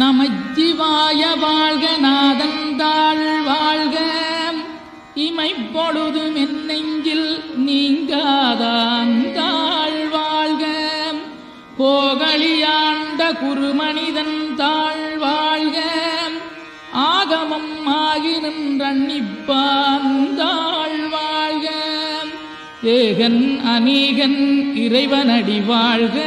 நமச்சிவாய வாழ்க நாதந்தாள் வாழ்க. இமைப்பொழுது மென்னெஞ்சில் நீங்காதாந்தாள் வாழ்க. போகழியாண்ட குருமனிதன் தாழ் வாழ்க. ஆகமம் ஆகி நின்றண்ணிப்பாந்தாள் வாழ்க. ஏகன் அநீகன் இறைவனடி வாழ்க.